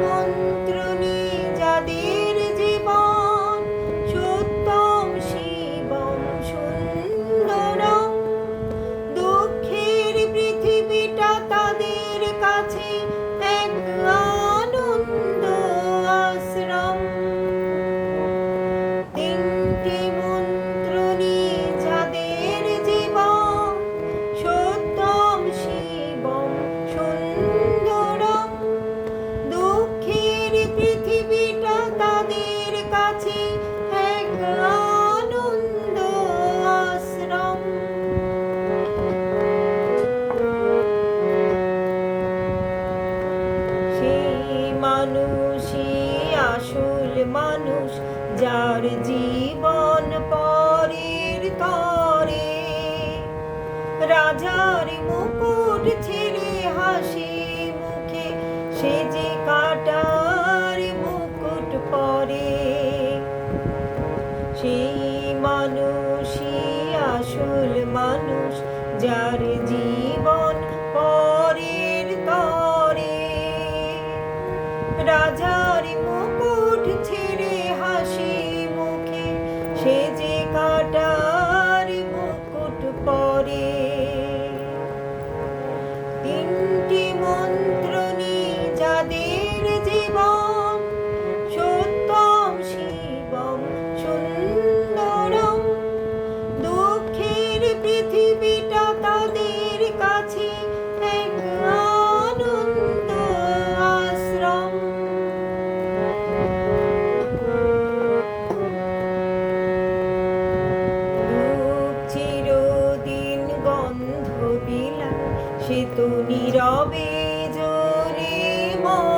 মন্ত্র যার জীবন পরের তরে। রাজার মুকুট ছেড়ে হাসি মুখে, সে যে কাটার মুকুট পরে। সেই মানুষই আসল মানুষ যার জীবন পরের সে তো নীরবে জোরে মন